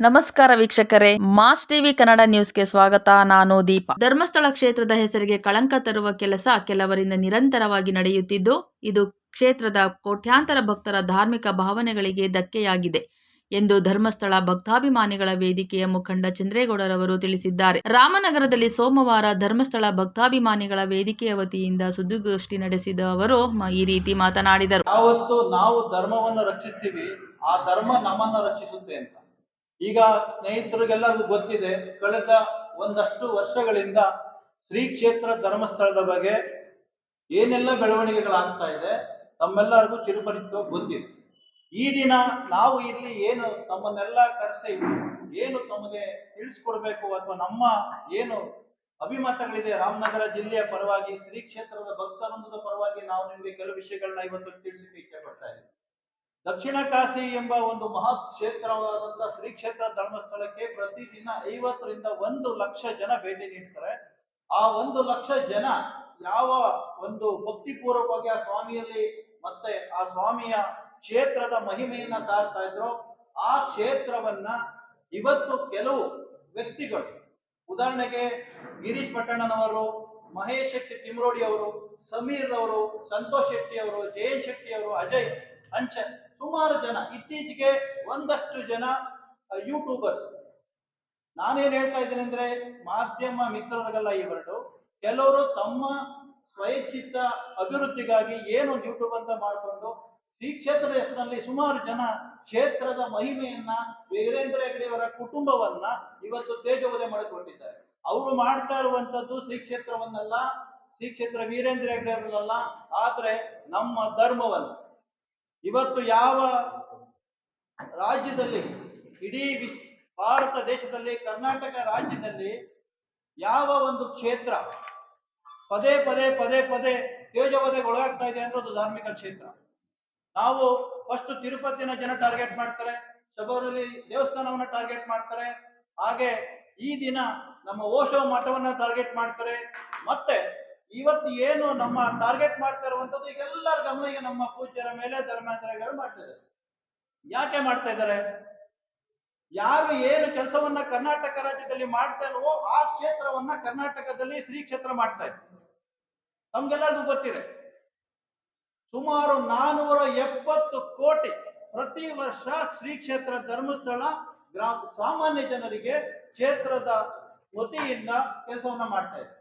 ನಮಸ್ಕಾರ ವೀಕ್ಷಕರೇ, mass TV Kannada ನ್ಯೂಸ್ಗೆ ಸ್ವಾಗತ. ನಾನು ದೀಪ. ಧರ್ಮಸ್ಥಳ ಕ್ಷೇತ್ರದ ಹೆಸರಿಗೆ ಕಳಂಕ ತರುವ ಕೆಲಸ ಕೆಲವರಿಂದ ನಿರಂತರವಾಗಿ ನಡೆಯುತ್ತಿದ್ದು, ಇದು ಕ್ಷೇತ್ರದ ಕೋಟ್ಯಾಂತರ ಭಕ್ತರ ಧಾರ್ಮಿಕ ಭಾವನೆಗಳಿಗೆ ಧಕ್ಕೆಯಾಗಿದೆ ಎಂದು ಧರ್ಮಸ್ಥಳ ಭಕ್ತಾಭಿಮಾನಿಗಳ ವೇದಿಕೆಯ ಮುಖಂಡ ಚಂದ್ರೇಗೌಡರವರು ತಿಳಿಸಿದ್ದಾರೆ. ರಾಮನಗರದಲ್ಲಿ ಸೋಮವಾರ ಧರ್ಮಸ್ಥಳ ಭಕ್ತಾಭಿಮಾನಿಗಳ ವೇದಿಕೆಯ ವತಿಯಿಂದ ಸುದ್ದಿಗೋಷ್ಠಿ ನಡೆಸಿದ ಅವರು ಈ ರೀತಿ ಮಾತನಾಡಿದರು. ಯಾವತ್ತು ನಾವು ಧರ್ಮವನ್ನು ರಕ್ಷಿಸ್ತೀವಿ. ಆ ಧರ್ಮ ನಮ್ಮನ್ನ ರಕ್ಷಿಸುತ್ತೆ ಅಂತ. ಈಗ ಸ್ನೇಹಿತರಿಗೆಲ್ಲರಿಗೂ ಗೊತ್ತಿದೆ, ಕಳೆದ ಒಂದಷ್ಟು ವರ್ಷಗಳಿಂದ ಶ್ರೀ ಕ್ಷೇತ್ರ ಧರ್ಮಸ್ಥಳದ ಬಗ್ಗೆ ಏನೆಲ್ಲ ಬೆಳವಣಿಗೆಗಳಾಗ್ತಾ ಇದೆ, ತಮ್ಮೆಲ್ಲರಿಗೂ ಚಿರುಪರಿಚಿತವಾಗಿ ಗೊತ್ತಿದೆ. ಈ ದಿನ ನಾವು ಇಲ್ಲಿ ಏನು ತಮ್ಮನ್ನೆಲ್ಲ ಕರೆಸಿ, ಏನು ತಮಗೆ ತಿಳಿಸ್ಕೊಡ್ಬೇಕು ಅಥವಾ ನಮ್ಮ ಏನು ಅಭಿಮತಗಳಿದೆ, ರಾಮನಗರ ಜಿಲ್ಲೆಯ ಪರವಾಗಿ, ಶ್ರೀ ಕ್ಷೇತ್ರದ ಭಕ್ತಾನಂದದ ಪರವಾಗಿ ನಾವು ನಿಮಗೆ ಕೆಲವು ವಿಷಯಗಳನ್ನ ಇವತ್ತು ತಿಳಿಸಕ್ಕೆ ಇಚ್ಛೆ ಪಡ್ತಾ ಇದ್ದೀವಿ. ದಕ್ಷಿಣ ಕಾಶಿ ಎಂಬ ಒಂದು ಮಹತ್ ಕ್ಷೇತ್ರವಾದಂತಹ ಶ್ರೀ ಕ್ಷೇತ್ರ ಧರ್ಮಸ್ಥಳಕ್ಕೆ ಪ್ರತಿದಿನ ಐವತ್ತರಿಂದ ಒಂದು ಲಕ್ಷ ಜನ ಭೇಟಿ ನೀಡ್ತಾರೆ. ಆ ಒಂದು ಲಕ್ಷ ಜನ ಯಾವ ಒಂದು ಭಕ್ತಿಪೂರ್ವಕವಾಗಿ ಆ ಸ್ವಾಮಿಯಲ್ಲಿ ಮತ್ತೆ ಆ ಸ್ವಾಮಿಯ ಕ್ಷೇತ್ರದ ಮಹಿಮೆಯನ್ನ ಸಾರ್ತಾ ಇದ್ರು, ಆ ಕ್ಷೇತ್ರವನ್ನ ಇವತ್ತು ಕೆಲವು ವ್ಯಕ್ತಿಗಳು, ಉದಾಹರಣೆಗೆ ಗಿರೀಶ್ ಪಟ್ಟಣ್ಣನವರು, ಮಹೇಶ್ ಶೆಟ್ಟಿ ತಿಮ್ರೋಡಿ ಅವರು, ಸಮೀರ್ ಅವರು, ಸಂತೋಷ್ ಶೆಟ್ಟಿ ಅವರು, ಜಯಂತ್ ಶೆಟ್ಟಿ ಅವರು, ಅಜಯ್ ಅಂಚ ಸುಮಾರು ಜನ, ಇತ್ತೀಚೆಗೆ ಒಂದಷ್ಟು ಜನ ಯೂಟ್ಯೂಬರ್ಸ್ ನಾನೇನು ಹೇಳ್ತಾ ಇದ್ದೇನೆ ಅಂದ್ರೆ, ಮಾಧ್ಯಮ ಮಿತ್ರರಿಗೆಲ್ಲ ಈ ವರ್ಡು. ಕೆಲವರು ತಮ್ಮ ಸ್ವಯಚ್ಛಿತ ಅಭಿವೃದ್ಧಿಗಾಗಿ ಏನು ಯೂಟ್ಯೂಬ್ ಅಂತ ಮಾಡಿಕೊಂಡು, ಈ ಕ್ಷೇತ್ರದ ಹೆಸರಿನಲ್ಲಿ ಸುಮಾರು ಜನ ಕ್ಷೇತ್ರದ ಮಹಿಮೆಯನ್ನ, ವೀರೇಂದ್ರ ಹೆಗ್ಡೆಯವರ ಕುಟುಂಬವನ್ನ ಇವತ್ತು ತೇಜೋವಧೆ ಮಾಡಿಕೊಂಡಿದ್ದಾರೆ. ಅವರು ಮಾಡ್ತಾ ಇರುವಂತದ್ದು ಶ್ರೀ ಕ್ಷೇತ್ರವನ್ನಲ್ಲ, ಶ್ರೀ ಕ್ಷೇತ್ರ ವೀರೇಂದ್ರ ಹೆಗ್ಡೆ ಅವರಲ್ಲ ಆದ್ರೆ ನಮ್ಮ ಧರ್ಮವನ್ನು. ಇವತ್ತು ಯಾವ ರಾಜ್ಯದಲ್ಲಿ, ಇಡೀ ವಿಶ್, ಭಾರತ ದೇಶದಲ್ಲಿ, ಕರ್ನಾಟಕ ರಾಜ್ಯದಲ್ಲಿ ಯಾವ ಒಂದು ಕ್ಷೇತ್ರ ಪದೇ ಪದೇ ಪದೇ ಪದೇ ತೇಜೋವಧೆಗೊಳಗಾಗ್ತಾ ಇದೆ ಅಂದ್ರೆ ಅದು ಧಾರ್ಮಿಕ ಕ್ಷೇತ್ರ. ನಾವು ಫಸ್ಟ್ ತಿರುಪತಿನ ಜನ ಟಾರ್ಗೆಟ್ ಮಾಡ್ತಾರೆ, ಶಬರಿಮಲೆ ದೇವಸ್ಥಾನವನ್ನ ಟಾರ್ಗೆಟ್ ಮಾಡ್ತಾರೆ, ಹಾಗೆ ಈ ದಿನ ನಮ್ಮ ಓಶೋ ಮಠವನ್ನ ಟಾರ್ಗೆಟ್ ಮಾಡ್ತಾರೆ, ಮತ್ತೆ ಇವತ್ತು ಏನು ನಮ್ಮ ಟಾರ್ಗೆಟ್ ಮಾಡ್ತಾ ಇರುವಂತದ್ದು ಈಗ ಎಲ್ಲರ ಗಮನ ಈಗ ನಮ್ಮ ಪೂಜ್ಯರ ಮೇಲೆ ಧರ್ಮಾಂತರಗಳು ಮಾಡ್ತಿದ್ದಾರೆ ಯಾಕೆ ಮಾಡ್ತಾ ಇದ್ದಾರೆ? ಯಾರು ಏನು ಕೆಲಸವನ್ನ ಕರ್ನಾಟಕ ರಾಜ್ಯದಲ್ಲಿ ಮಾಡ್ತಾ ಇಲ್ವೋ, ಆ ಕ್ಷೇತ್ರವನ್ನ ಕರ್ನಾಟಕದಲ್ಲಿ ಶ್ರೀ ಕ್ಷೇತ್ರ ಮಾಡ್ತಾ ಇದೆ ನಮ್ಗೆಲ್ಲರಿಗೂ ಗೊತ್ತಿದೆ. ಸುಮಾರು ನಾನೂರ ಎಪ್ಪತ್ತು ಕೋಟಿ ಪ್ರತಿ ವರ್ಷ ಶ್ರೀ ಕ್ಷೇತ್ರ ಧರ್ಮಸ್ಥಳ ಗ್ರಾಮ ಸಾಮಾನ್ಯ ಜನರಿಗೆ ಕ್ಷೇತ್ರದ ವತಿಯಿಂದ ಕೆಲಸವನ್ನ ಮಾಡ್ತಾ ಇದೆ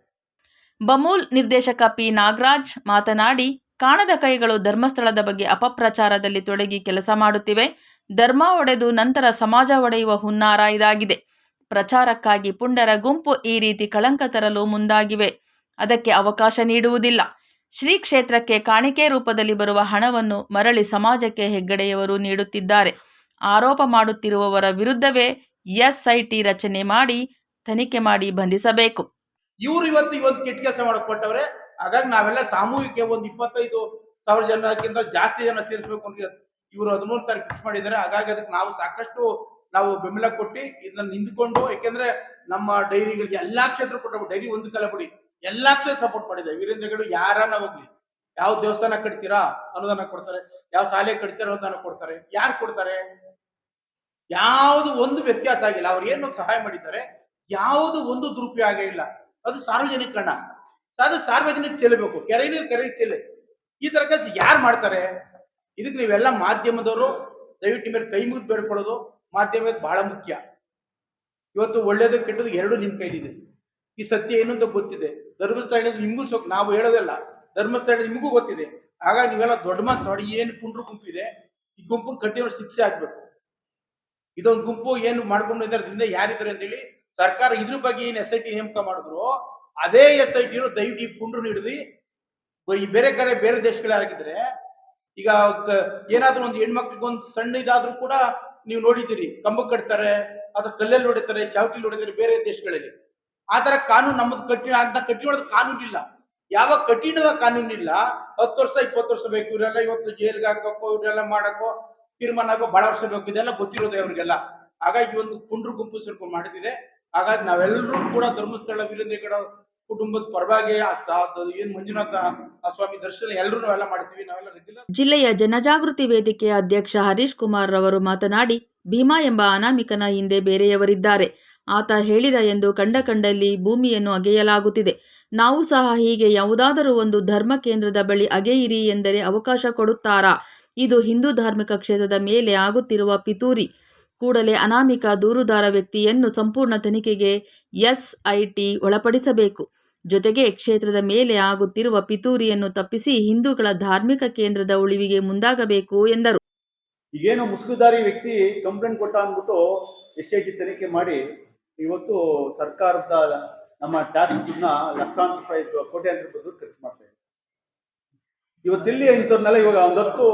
ಬಮೂಲ್ ನಿರ್ದೇಶಕ ಪಿ. ನಾಗರಾಜ್ ಮಾತನಾಡಿ, ಕಾಣದ ಕೈಗಳು ಧರ್ಮಸ್ಥಳದ ಬಗ್ಗೆ ಅಪಪ್ರಚಾರದಲ್ಲಿ ತೊಡಗಿ ಕೆಲಸ ಮಾಡುತ್ತಿವೆ. ಧರ್ಮ ಒಡೆದು ನಂತರ ಸಮಾಜ ಒಡೆಯುವ ಹುನ್ನಾರ ಇದಾಗಿದೆ. ಪ್ರಚಾರಕ್ಕಾಗಿ ಪುಂಡರ ಗುಂಪು ಈ ರೀತಿ ಕಳಂಕ ತರಲು ಮುಂದಾಗಿವೆ. ಅದಕ್ಕೆ ಅವಕಾಶ ನೀಡುವುದಿಲ್ಲ. ಶ್ರೀ ಕ್ಷೇತ್ರಕ್ಕೆ ಕಾಣಿಕೆ ರೂಪದಲ್ಲಿ ಬರುವ ಹಣವನ್ನು ಮರಳಿ ಸಮಾಜಕ್ಕೆ ಹೆಗ್ಗಡೆಯವರು ನೀಡುತ್ತಿದ್ದಾರೆ. ಆರೋಪ ಮಾಡುತ್ತಿರುವವರ ವಿರುದ್ಧವೇ ಎಸ್ಐಟಿ ರಚನೆ ಮಾಡಿ, ತನಿಖೆ ಮಾಡಿ ಬಂಧಿಸಬೇಕು. ಇವ್ರು ಇವತ್ತು ಇವತ್ತು ಕೆಟ್ಟ ಕೆಲಸ ಮಾಡಕ್ ಕೊಟ್ಟವ್ರೆ ಹಾಗಾಗಿ ನಾವೆಲ್ಲ ಸಾಮೂಹಿಕ ಒಂದು ಇಪ್ಪತ್ತೈದು ಸಾವಿರ ಜನಕ್ಕಿಂತ ಜಾಸ್ತಿ ಜನ ಸೇರಿಸ್ಬೇಕು ಅಂತ ಇವರು ಹದಿಮೂರು ತಾರೀಕು ಫಿಕ್ಸ್ ಮಾಡಿದ್ದಾರೆ. ಹಾಗಾಗಿ ಅದಕ್ಕೆ ನಾವು ಸಾಕಷ್ಟು ನಾವು ಬೆಂಬಲ ಕೊಟ್ಟು ಇದನ್ನ ನಿಂತ್ಕೊಂಡು ಯಾಕೆಂದ್ರೆ ನಮ್ಮ ಡೈರಿಗಳಿಗೆ ಎಲ್ಲಾ ಕ್ಷೇತ್ರ ಕೊಟ್ಟು ಡೈರಿ ಒಂದು ಕಲೆ ಬಿಡಿ. ಎಲ್ಲಾ ಕ್ಷೇತ್ರ ಸಪೋರ್ಟ್ ಮಾಡಿದೆ ವೀರೇಂದ್ರ ಹೆಗಡೆ ಯಾರನ್ನ ಹೋಗ್ಲಿ, ಯಾವ ದೇವಸ್ಥಾನ ಕಟ್ತೀರಾ ಅನುದಾನ ಕೊಡ್ತಾರೆ, ಯಾವ ಶಾಲೆ ಕಟ್ತೀರಾ ಅನುದಾನ ಕೊಡ್ತಾರೆ. ಯಾರು ಕೊಡ್ತಾರೆ? ಯಾವುದು ಒಂದು ವ್ಯತ್ಯಾಸ ಆಗಿಲ್ಲ. ಅವ್ರು ಏನು ಸಹಾಯ ಮಾಡಿದ್ದಾರೆ, ಯಾವುದು ಒಂದು ದುರುಪಯೋಗ ಇಲ್ಲ ಅದು ಸಾರ್ವಜನಿಕ ಹಣ. ಅದು ಸಾರ್ವಜನಿಕ ಚೆಲ್ಲಬೇಕು ಕೆರೆ ನೀರು, ಕೆರೆ ಚೆಲ್ಲಿ. ಈ ತರ ಕೆಲಸ ಯಾರು ಮಾಡ್ತಾರೆ? ಇದಕ್ಕೆ ನೀವೆಲ್ಲ ಮಾಧ್ಯಮದವರು ದಯವಿಟ್ಟು ಮೇಲೆ ಕೈ ಮುಗಿದು ಬೇಡ್ಕೊಳ್ಳೋದು. ಮಾಧ್ಯಮ ಬಹಳ ಮುಖ್ಯ. ಇವತ್ತು ಒಳ್ಳೇದು ಕೆಟ್ಟದ್ದು ಎರಡು ನಿಮ್ ಕೈಲಿದೆ. ಈ ಸತ್ಯ ಏನು ಅಂತ ಗೊತ್ತಿದೆ. ಧರ್ಮಸ್ಥಳ ನಿಮಗೂ ಸೊಕ್, ನಾವು ಹೇಳೋದಲ್ಲ ಧರ್ಮಸ್ಥಳ ನಿಮಗೂ ಗೊತ್ತಿದೆ. ಆಗ ನೀವೆಲ್ಲ ದೊಡ್ಡ ಮಾಸ್ ನೋಡಿ ಏನು ಪುಂಡ್ರು ಗುಂಪಿದೆ, ಈ ಗುಂಪು ಕಟ್ಟಿರೋ ಶಿಕ್ಷೆ ಆಗ್ಬೇಕು. ಇದೊಂದು ಗುಂಪು ಏನು ಮಾಡ್ಕೊಂಡು ಇದ್ದಾರೆ ಯಾರಿದ್ದಾರೆ ಅಂತೇಳಿ ಸರ್ಕಾರ ಇದ್ರ ಬಗ್ಗೆ ಏನ್ ಎಸ್ ಐ ಟಿ ನೇಮಕ ಮಾಡಿದ್ರು, ಅದೇ ಎಸ್ ಐ ಟಿ ದಯವಿಟ್ಟು ಈ ಪುಂಡ್ರು ಬೇರೆ ಕಡೆ ಬೇರೆ ದೇಶಗಳಾಗಿದ್ರೆ ಈಗ ಕ- ಏನಾದ್ರೂ ಒಂದು ಹೆಣ್ಮಕ್ಳಿಗೊಂದು ಸಣ್ಣ ಇದಾದ್ರೂ ಕೂಡ ನೀವು ನೋಡಿದ್ದೀರಿ, ಕಂಬ ಕಟ್ತಾರೆ, ಅಥವಾ ಕಲ್ಲಲ್ಲಿ ಹೊಡಿತಾರೆ, ಚಾವಟಿಲಿ ಹೊಡಿತಾರೆ ಬೇರೆ ದೇಶಗಳಲ್ಲಿ. ಆ ತರ ಕಾನೂನು ನಮ್ಮದು ಕಠಿಣ, ಅಂತ ಕಠಿಣ ಕಾನೂನು ಇಲ್ಲ. ಯಾವ ಕಠಿಣದ ಕಾನೂನು ಇಲ್ಲ, ಹತ್ತು ವರ್ಷ, ಇಪ್ಪತ್ತು ವರ್ಷ ಬೇಕು, ಇವರೆಲ್ಲ ಇವತ್ತು ಜೈಲ್ಗೆ ಹಾಕಕ್ಕೋ, ಇವರೆಲ್ಲ ಮಾಡಕ್ಕೋ, ತೀರ್ಮಾನ ಆಗೋ ಬಹಳ ವರ್ಷ ಬೇಕು, ಇದೆಲ್ಲ ಗೊತ್ತಿರೋದೆ ಅವ್ರಿಗೆಲ್ಲ. ಹಾಗಾಗಿ ಒಂದು ಕುಂಡ್ರು ಗುಂಪು ಸೇರ್ಕೊಂಡು ಮಾಡಿದಿದೆ ಹಾಗಾಗಿ ನಾವೆಲ್ಲರೂ ಕೂಡ ಧರ್ಮಸ್ಥಳ ವೀರೇಂದ್ರ ಕುಟುಂಬದ ಪರವಾಗಿ ಏನ್ ಮಂಜುನಾಥ ಸ್ವಾಮಿ ದರ್ಶನ ಎಲ್ಲರೂ ನಾವೆಲ್ಲ ಮಾಡ್ತೀವಿ, ನಾವೆಲ್ಲ ಜಿಲ್ಲೆಯ ಜನಜಾಗೃತಿ ವೇದಿಕೆಯ ಅಧ್ಯಕ್ಷ ಹರೀಶ್ ಕುಮಾರ್ ಅವರು ಮಾತನಾಡಿ, ಭೀಮಾ ಎಂಬ ಅನಾಮಿಕನ ಹಿಂದೆ ಬೇರೆಯವರಿದ್ದಾರೆ. ಆತ ಹೇಳಿದ ಎಂದು ಕಂಡ ಕಂಡಲ್ಲಿ ಭೂಮಿಯನ್ನು ಅಗೆಯಲಾಗುತ್ತಿದೆ. ನಾವು ಸಹ ಹೀಗೆ ಯಾವುದಾದರೂ ಒಂದು ಧರ್ಮ ಕೇಂದ್ರದ ಬಳಿ ಅಗೆಯಿರಿ ಎಂದರೆ ಅವಕಾಶ ಕೊಡುತ್ತಾರಾ? ಇದು ಹಿಂದೂ ಧಾರ್ಮಿಕ ಕ್ಷೇತ್ರದ ಮೇಲೆ ಆಗುತ್ತಿರುವ ಪಿತೂರಿ. ಕೂಡಲೇ ಅನಾಮಿಕ ದೂರುದಾರ ವ್ಯಕ್ತಿಯನ್ನು ಸಂಪೂರ್ಣ ತನಿಖೆಗೆ ಎಸ್ಐಟಿ ಒಳಪಡಿಸಬೇಕು. ಜೊತೆಗೆ ಕ್ಷೇತ್ರದ ಮೇಲೆ ಆಗುತ್ತಿರುವ ಪಿತೂರಿಯನ್ನು ತಪ್ಪಿಸಿ ಹಿಂದೂಗಳ ಧಾರ್ಮಿಕ ಕೇಂದ್ರದ ಉಳಿವಿಗೆ ಮುಂದಾಗಬೇಕು ಎಂದರು. ಈಗೇನು ಮುಸುಕುದಾರಿ ವ್ಯಕ್ತಿ ಕಂಪ್ಲೇಂಟ್ ಕೊಟ್ಟ ಅಂದ್ಬಿಟ್ಟು ಎಸ್ ಐ ಟಿ ತನಿಖೆ ಮಾಡಿ ಇವತ್ತು ಸರ್ಕಾರದ ನಮ್ಮ ಟ್ಯಾಕ್ಸ್ ದುಡ್ಡನ್ನ ಲಕ್ಷಾಂತರ ರೂಪಾಯಿ ಕೋಟ್ಯಾಂತರ ರೂಪಾಯಿ ಖರ್ಚು ಮಾಡ್ತಾ ಇದೆ ಇವತ್ತಿಲ್ಲಿ ಇಂಥವ್ರನ್ನೆಲ್ಲ ಇವಾಗ ಒಂದು ಹತ್ತು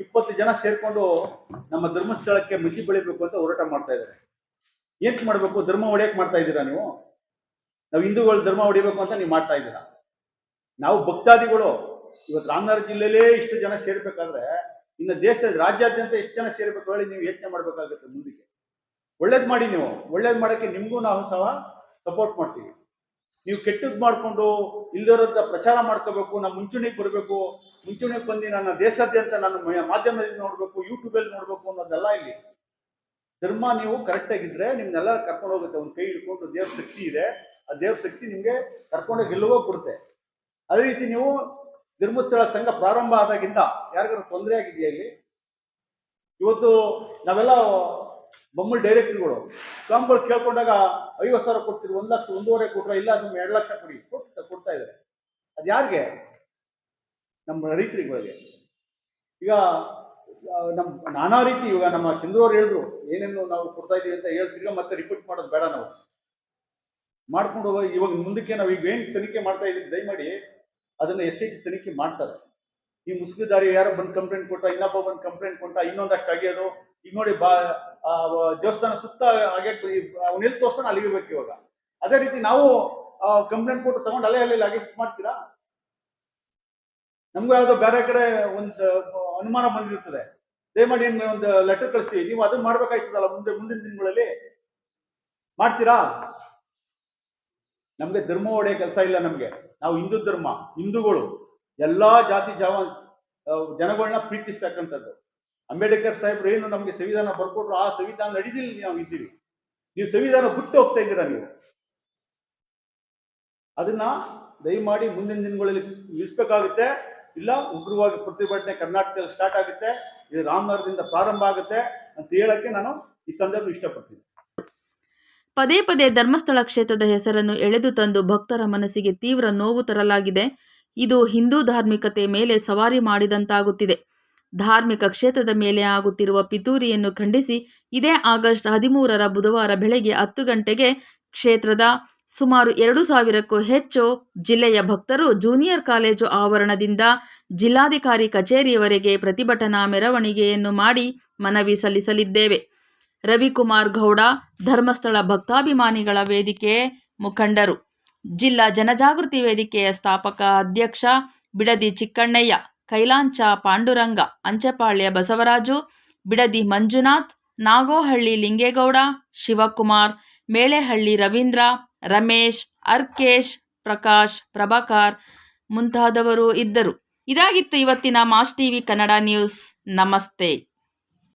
ಇಪ್ಪತ್ತು ಜನ ಸೇರ್ಕೊಂಡು ನಮ್ಮ ಧರ್ಮಸ್ಥಳಕ್ಕೆ ಮಿಸಿ ಬೆಳಿಬೇಕು ಅಂತ ಹೋರಾಟ ಮಾಡ್ತಾ ಇದ್ದಾರೆ. ಏನ್ ಮಾಡ್ಬೇಕು? ಧರ್ಮ ಹೊಡೆಯಕ್ ಮಾಡ್ತಾ ಇದ್ದೀರಾ ನೀವು? ನಾವು ಹಿಂದೂಗಳು ಧರ್ಮ ಹೊಡಿಬೇಕು ಅಂತ ನೀವು ಮಾಡ್ತಾ ಇದ್ದೀರಾ? ನಾವು ಭಕ್ತಾದಿಗಳು ಇವತ್ತು ರಾಮನಗರ ಜಿಲ್ಲೆಯಲ್ಲೇ ಇಷ್ಟು ಜನ ಸೇರ್ಬೇಕಾದ್ರೆ ಇನ್ನು ದೇಶದ ರಾಜ್ಯಾದ್ಯಂತ ಎಷ್ಟು ಜನ ಸೇರ್ಬೇಕು ಹೇಳಿ ನೀವು ಯೋಚನೆ ಮಾಡ್ಬೇಕಾಗುತ್ತೆ ಮುಂದಕ್ಕೆ. ಒಳ್ಳೇದ್ ಮಾಡಿ ನೀವು. ಒಳ್ಳೇದ್ ಮಾಡಕ್ಕೆ ನಿಮ್ಗೂ ನಾವು ಸಹ ಸಪೋರ್ಟ್ ಮಾಡ್ತೀವಿ. ನೀವು ಕೆಟ್ಟದ್ ಮಾಡ್ಕೊಂಡು ಇಲ್ದಿರೋದ ಪ್ರಚಾರ ಮಾಡ್ಕೋಬೇಕು ನಮ್ಮ ಮುಂಚೂಣಿಗೆ ಬರಬೇಕು ಮುಂಚೂಣಿಗೆ ಬಂದು ನನ್ನ ದೇಶಾದ್ಯಂತ ನನ್ನ ಮಾಧ್ಯಮದಲ್ಲಿ ನೋಡ್ಬೇಕು ಯೂಟ್ಯೂಬಲ್ಲಿ ನೋಡಬೇಕು ಅನ್ನೋದೆಲ್ಲ ಇಲ್ಲಿ. ಧರ್ಮ ನೀವು ಕರೆಕ್ಟ್ ಆಗಿದ್ರೆ ನಿಮ್ನೆಲ್ಲ ಕರ್ಕೊಂಡು ಹೋಗುತ್ತೆ, ಒಂದು ಕೈ ಹಿಡ್ಕೊಂಡು ದೇವ್ರ ಶಕ್ತಿ ಇದೆ. ಆ ದೇವ್ರ ಶಕ್ತಿ ನಿಮ್ಗೆ ಕರ್ಕೊಂಡು ಗೆಲ್ಲುವ ಕೊಡುತ್ತೆ. ಅದೇ ರೀತಿ ನೀವು ಧರ್ಮಸ್ಥಳ ಸಂಘ ಪ್ರಾರಂಭ ಆದಾಗಿಂದ ಯಾರಿಗಾರು ತೊಂದರೆ ಆಗಿದೆಯಾ ಇಲ್ಲಿ? ಇವತ್ತು ನಾವೆಲ್ಲ ಬೊಮ್ಮಲ್ ಡೈರೆಕ್ಟರ್ಗಳು, ಸ್ವಾಮಿಗಳು ಕೇಳ್ಕೊಂಡಾಗ ಐವತ್ತು ಸಾವಿರ ಕೊಡ್ತೀರಿ, ಒಂದು ಲಕ್ಷ, ಒಂದೂವರೆ ಕೊಟ್ರ, ಇಲ್ಲ ಸುಮ್ಮನೆ ಎರಡು ಲಕ್ಷ ಕೊಡಿ ಕೊಡ್ತಾ ಕೊಡ್ತಾ ಇದ್ದಾರೆ. ಅದು ಯಾರಿಗೆ ನಮ್ಮ ರೈತರುಗಳಿಗೆ ಈಗ ನಮ್ಮ ನಮ್ ನಾನಾ ರೀತಿ ಇವಾಗ ನಮ್ಮ ಚಂದ್ರವ್ರು ಹೇಳಿದ್ರು ಏನೇನು ನಾವು ಕೊಡ್ತಾ ಇದೀವಿ ಅಂತ ಹೇಳ್ತಿರ್ಗ ಮತ್ತೆ ರಿಪೀಟ್ ಮಾಡೋದು ಬೇಡ ನಾವು ಮಾಡ್ಕೊಂಡು ಹೋಗಿ ಇವಾಗ ಮುಂದಕ್ಕೆ ನಾವು ಈಗ ಏನು ತನಿಖೆ ಮಾಡ್ತಾ ಇದ್ದೀವಿ ದಯಮಾಡಿ ಅದನ್ನ ಎಸ್ ಐ ಟಿ ತನಿಖೆ ಮಾಡ್ತಾರೆ ಈ ಮುಸುಗುದಾರಿ ಯಾರೋ ಬಂದು ಕಂಪ್ಲೇಂಟ್ ಕೊಟ್ಟ ಇನ್ನೊಬ್ಬ ಬಂದು ಕಂಪ್ಲೇಂಟ್ ಕೊಟ್ಟ ಇನ್ನೊಂದಷ್ಟು ಆಗ್ಯೋದು ಈಗ ನೋಡಿ ಬಾ ದೇವಸ್ಥಾನ ಸುತ್ತ ಆಗ್ಯಾಕ್ ಅವ್ನು ಎಲ್ಲಿ ತೋರಿಸ್ತಾನೆ ಅಲ್ಲಿಗೆ ಇವಾಗ ಅದೇ ರೀತಿ ನಾವು ಕಂಪ್ಲೇಂಟ್ ಕೊಟ್ಟು ತಗೊಂಡು ಅಲ್ಲೇ ಅಲ್ಲಿ ಹಾಗೆ ಮಾಡ್ತೀರಾ ನಮ್ಗೂ ಯಾವುದೋ ಬೇರೆ ಕಡೆ ಒಂದು ಅನುಮಾನ ಬಂದಿರ್ತದೆ. ದಯಮಾಡಿ ಒಂದು ಲೆಟರ್ ಕಳಿಸ್ತೀವಿ. ನೀವು ಅದನ್ನ ಮಾಡ್ಬೇಕಾಯ್ತದಲ್ಲ ಮುಂದೆ, ಮುಂದಿನ ದಿನಗಳಲ್ಲಿ? ಮಾಡ್ತೀರಾ? ನಮ್ಗೆ ಧರ್ಮ ಒಡೆಯ ಕೆಲಸ ಇಲ್ಲ ನಮ್ಗೆ. ನಾವು ಹಿಂದೂ ಧರ್ಮ, ಹಿಂದೂಗಳು. ಎಲ್ಲಾ ಜಾತಿ, ಜಾವ ಜನಗಳನ್ನ ಪ್ರೀತಿಸ್ತಕ್ಕಂಥದ್ದು. ಅಂಬೇಡ್ಕರ್ ಸಾಹೇಬ್ರು ಏನು ನಮ್ಗೆ ಸಂವಿಧಾನ ಬರ್ಕೊಟ್ರು, ಆ ಸಂವಿಧಾನ ನಡೀದಿಲ್ಲ ನಾವು ಇದ್ದೀವಿ ನೀವು ಸಂವಿಧಾನ ಬಿಟ್ಟು ಹೋಗ್ತಾ ಇದ್ದೀರಾ ನೀವು? ಅದನ್ನ ದಯಮಾಡಿ ಮುಂದಿನ ದಿನಗಳಲ್ಲಿ ನಿಲ್ಲಿಸ್ಬೇಕಾಗುತ್ತೆ. ಇಲ್ಲ, ಉಗ್ರವಾಗಿ ಪ್ರತಿಭಟನೆ ಕರ್ನಾಟಕದಲ್ಲಿ ಸ್ಟಾರ್ಟ್ ಆಗುತ್ತೆ, ಇದು ರಾಮನಗರದಿಂದ ಪ್ರಾರಂಭ ಆಗುತ್ತೆ ಅಂತ ಹೇಳಕ್ಕೆ ನಾನು ಈ ಸಂದರ್ಭ ಇಷ್ಟಪಡ್ತೀನಿ. ಪದೇ ಪದೇ ಧರ್ಮಸ್ಥಳ ಕ್ಷೇತ್ರದ ಹೆಸರನ್ನು ಎಳೆದು ತಂದು ಭಕ್ತರ ಮನಸ್ಸಿಗೆ ತೀವ್ರ ನೋವು ತರಲಾಗಿದೆ. ಇದು ಹಿಂದೂ ಧಾರ್ಮಿಕತೆ ಮೇಲೆ ಸವಾರಿ ಮಾಡಿದಂತಾಗುತ್ತಿದೆ. ಧಾರ್ಮಿಕ ಕ್ಷೇತ್ರದ ಮೇಲೆ ಆಗುತ್ತಿರುವ ಪಿತೂರಿಯನ್ನು ಖಂಡಿಸಿ ಇದೇ ಆಗಸ್ಟ್ ಹದಿಮೂರರ ಬುಧವಾರ ಬೆಳಗ್ಗೆ ಹತ್ತು ಗಂಟೆಗೆ ಕ್ಷೇತ್ರದ ಸುಮಾರು ಎರಡು ಸಾವಿರಕ್ಕೂ ಹೆಚ್ಚು ಜಿಲ್ಲೆಯ ಭಕ್ತರು ಜೂನಿಯರ್ ಕಾಲೇಜು ಆವರಣದಿಂದ ಜಿಲ್ಲಾಧಿಕಾರಿ ಕಚೇರಿಯವರೆಗೆ ಪ್ರತಿಭಟನಾ ಮೆರವಣಿಗೆಯನ್ನು ಮಾಡಿ ಮನವಿ ಸಲ್ಲಿಸಲಿದ್ದೇವೆ. ರವಿಕುಮಾರ್ ಗೌಡ, ಧರ್ಮಸ್ಥಳ ಭಕ್ತಾಭಿಮಾನಿಗಳ ವೇದಿಕೆ ಮುಖಂಡರು, ಜಿಲ್ಲಾ ಜನಜಾಗೃತಿ ವೇದಿಕೆಯ ಸ್ಥಾಪಕ ಅಧ್ಯಕ್ಷ ಬಿಡದಿ ಚಿಕ್ಕಣ್ಣಯ್ಯ, ಕೈಲಾಂಚ ಪಾಂಡುರಂಗ, ಅಂಚೆಪಾಳ್ಯ ಬಸವರಾಜು, ಬಿಡದಿ ಮಂಜುನಾಥ್, ನಾಗೋಹಳ್ಳಿ ಲಿಂಗೇಗೌಡ, ಶಿವಕುಮಾರ್, ಮೇಳೆಹಳ್ಳಿ ರವೀಂದ್ರ ರಮೇಶ್ ಅರ್ಕೇಶ್ ಪ್ರಕಾಶ್ ಪ್ರಭಾಕರ್ ಮುಂತಾದವರು ಇದ್ದರು. ಇದಾಗಿತ್ತು ಇವತ್ತಿನ ಮಾಸ್ ಟಿವಿ ಕನ್ನಡ ನ್ಯೂಸ್. ನಮಸ್ತೆ.